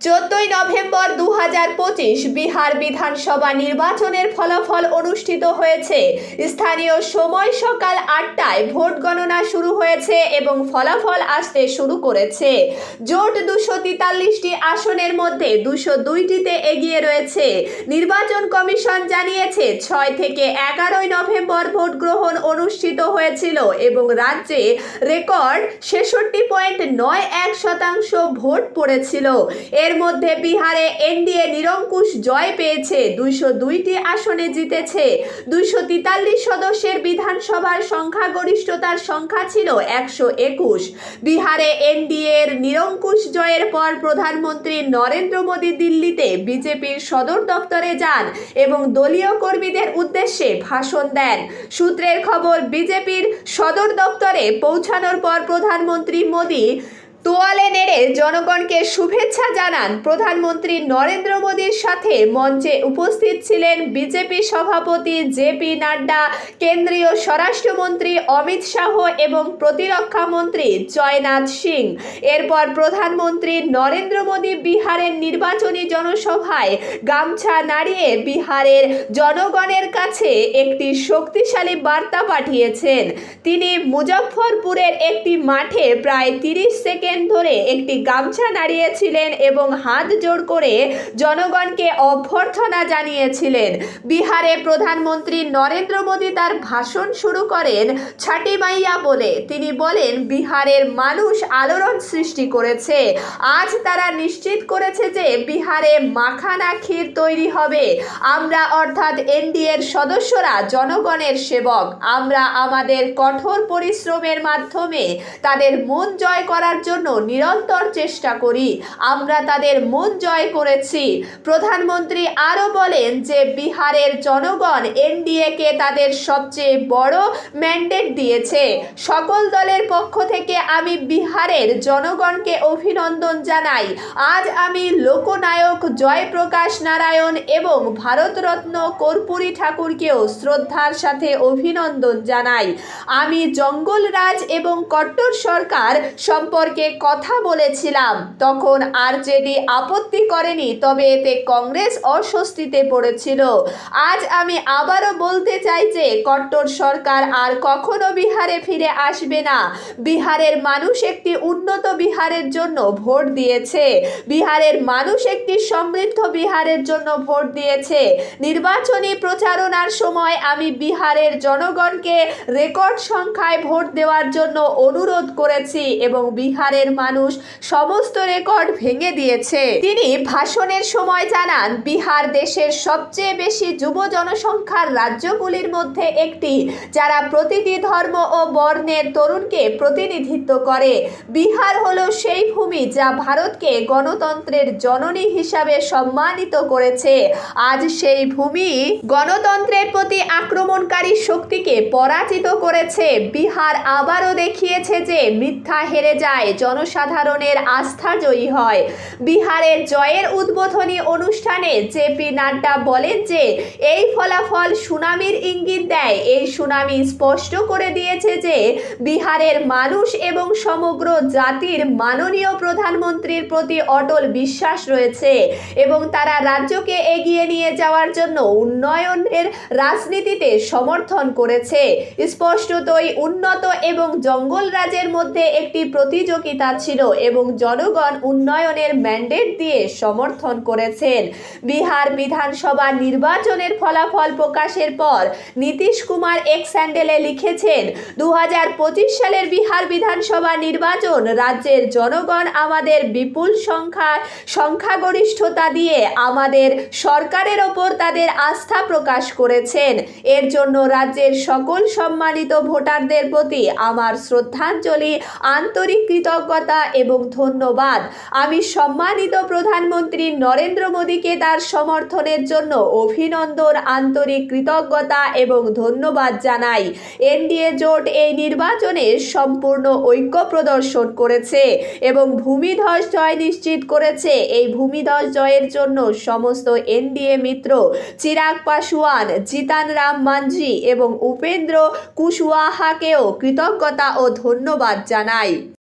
চোদ্দই নভেম্বর দু হাজার পঁচিশ বিহার বিধানসভা নির্বাচনের ফলাফল অনুষ্ঠিত হয়েছে। স্থানীয় সময় সকাল আটটায় ভোট গণনা শুরু হয়েছে এবং ফলাফল আসতে শুরু করেছে। জোট দুশো তেতাল্লিশটি আসনের মধ্যে দুশো দুইটিতে এগিয়ে রয়েছে। নির্বাচন কমিশন জানিয়েছে, ছয় থেকে এগারোই নভেম্বর ভোট গ্রহণ অনুষ্ঠিত হয়েছিল এবং রাজ্যে রেকর্ড ছেষট্টি পয়েন্ট নয় এক শতাংশ ভোট পড়েছিল। এর মধ্যে বিহারে এনডিএ নিরঙ্কুশ জয় পেয়েছে, দুইশো দুইটি আসনে জিতেছে। দুইশো তেতাল্লিশ সদস্যের বিধানসভার সংখ্যাগরিষ্ঠতার সংখ্যা ছিল একশো একুশ। বিহারে এনডিএ এর নিরঙ্কুশ জয়ের পর প্রধানমন্ত্রী নরেন্দ্র মোদী দিল্লিতে বিজেপির সদর দপ্তরে যান এবং দলীয় কর্মীদের উদ্দেশ্যে ভাষণ দেন। সূত্রের খবর, বিজেপির সদর দপ্তরে পৌঁছানোর পর প্রধানমন্ত্রী মোদী তোয়ালে নেড়ে জনগণকে শুভেচ্ছা জানান প্রধানমন্ত্রী নরেন্দ্র মোদীর সাথে। মঞ্চে উপস্থিত ছিলেন বিজেপি সভাপতি জেপি নাড্ডা, কেন্দ্রীয় স্বরাষ্ট্রমন্ত্রী অমিত শাহ এবং প্রতিরক্ষা মন্ত্রী জয়নাথ সিং। এরপর প্রধানমন্ত্রী নরেন্দ্র মোদী বিহারের নির্বাচনী জনসভায় গামছা নাড়িয়ে বিহারের জনগণের কাছে একটি শক্তিশালী বার্তা পাঠিয়েছেন। তিনি মুজফ্ফরপুরের একটি মাঠে প্রায় তিরিশ সেকেন্ড ধরে একটি গামছা নাড়িয়েছিলেন এবং হাত জোড় করে জনগণকে অভ্যর্থনা জানিয়েছিলেন। বিহারে প্রধানমন্ত্রী নরেন্দ্র মোদী তার ভাষণ শুরু করেন ছাটি মাইয়া বলে। তিনি বলেন, বিহারের মানুষ আলোড়ন সৃষ্টি করেছে। আজ তারা নিশ্চিত করেছে যে বিহারে মাখানা ক্ষীর তৈরি হবে। আমরা অর্থাৎ এনডিএর সদস্যরা জনগণের সেবক। আমরা আমাদের কঠোর পরিশ্রমের মাধ্যমে তাদের মন জয় করার জন্য নিরন্তর চেষ্টা করি। আমরা তাদের মন জয় করেছি। প্রধানমন্ত্রী আরও বলেন যে বিহারের জনগণ এনডিএকে তাদের সবচেয়ে বড় ম্যান্ডেট দিয়েছে। সকল দলের পক্ষ থেকে আমি বিহারের জনগণকে অভিনন্দন জানাই। আজ আমি লোকনায়ক জয়প্রকাশ নারায়ণ এবং ভারতরত্ন কর্পূরী ঠাকুরকেও শ্রদ্ধার সাথে অভিনন্দন জানাই। আমি জঙ্গলরাজ এবং কট্টর সরকার সম্পর্কে কথা বলেছিলাম, তখন আরজেডি আপত্তি করেনি, তবে এতে কংগ্রেস অস্বস্তিতে পড়েছিল। আজ আমি আবারও বলতে চাই যে, কট্টর সরকার আর কখনো বিহারে ফিরে আসবে না। বিহারের মানুষ একটি উন্নত বিহারের জন্য ভোট দিয়েছে। বিহারের মানুষ একটি সমৃদ্ধ বিহারের জন্য ভোট দিয়েছে। নির্বাচনী প্রচারণার সময় আমি বিহারের জনগণকে রেকর্ড সংখ্যায় ভোট দেওয়ার জন্য অনুরোধ করেছি এবং বিহারের মানুষ সমস্ত রেকর্ড ভেঙে দিয়েছে। তিনি ভাষণের সময় জানান, বিহার দেশের সবচেয়ে বেশি যুব জনসংখ্যার রাজ্যগুলির মধ্যে একটি, যারা প্রতিটি ধর্ম ও বর্ণের তরুণকে প্রতিনিধিত্ব করে। বিহার হলো সেই ভূমি যা ভারতকে গণতন্ত্রের জননী হিসাবে সম্মানিত করেছে। আজ সেই ভূমি গণতন্ত্রের প্রতি আক্রমণকারী শক্তিকে পরাজিত করেছে। বিহার আবারও দেখিয়েছে যে মিথ্যা হেরে যায় জনসাধারণের আস্থা জয়ী হয়। বিহারের জয়ের উদ্বোধনী অনুষ্ঠানে জেপি নাড্ডা বলেন যে, এই ফলাফল সুনামির ইঙ্গিত দেয়। এই সুনামি স্পষ্ট করে দিয়েছে যে, বিহারের মানুষ এবং সমগ্র জাতির মাননীয় প্রধানমন্ত্রীর প্রতি অটল বিশ্বাস রয়েছে এবং তারা রাজ্যকে এগিয়ে নিয়ে যাওয়ার জন্য উন্নয়নের রাজনীতিতে সমর্থন করেছে। স্পষ্টতই উন্নত এবং জঙ্গল রাজের মধ্যে একটি প্রতিযোগিতা ছিল এবং জনগণ উন্নয়নের ম্যান্ডেট দিয়ে সমর্থন করেছেন। বিহার বিধানসভা নির্বাচনের ফলাফল প্রকাশের পর নীতিশ কুমার এক স্যান্ডেলে লিখেছেন দু হাজার পঁচিশ সালের বিহার বিধানসভা নির্বাচন রাজ্যের জনগণ আমাদের বিপুল সংখ্যা, সংখ্যাগরিষ্ঠতা দিয়ে আমাদের সরকারের ওপর তাদের আস্থা প্রকাশ করেছেন। এর জন্য রাজ্যের সকল সম্মানিত ভোটারদের প্রতি আমার শ্রদ্ধাঞ্জলি, আন্তরিক কৃতজ্ঞতা এবং ধন্যবাদ। আমি সম্মানিত প্রধানমন্ত্রী নরেন্দ্র মোদীকে তার সমর্থনের জন্য অভিনন্দন, আন্তরিক কৃতজ্ঞতা এবং ধন্যবাদ জানাই। এনডিএ জোট এই নির্বাচনে সম্পূর্ণ ঐক্য প্রদর্শন করেছে এবং ভূমিধস জয় নিশ্চিত করেছে। এই ভূমিধস জয়ের জন্য সমস্ত এনডিএ মিত্র চিরাগ পাসওয়ান জিতান রাম মাঞ্ঝি এবং উপেন্দ্র কুশওয়াহাকেও কৃতজ্ঞতা ও ধন্যবাদ জানাই।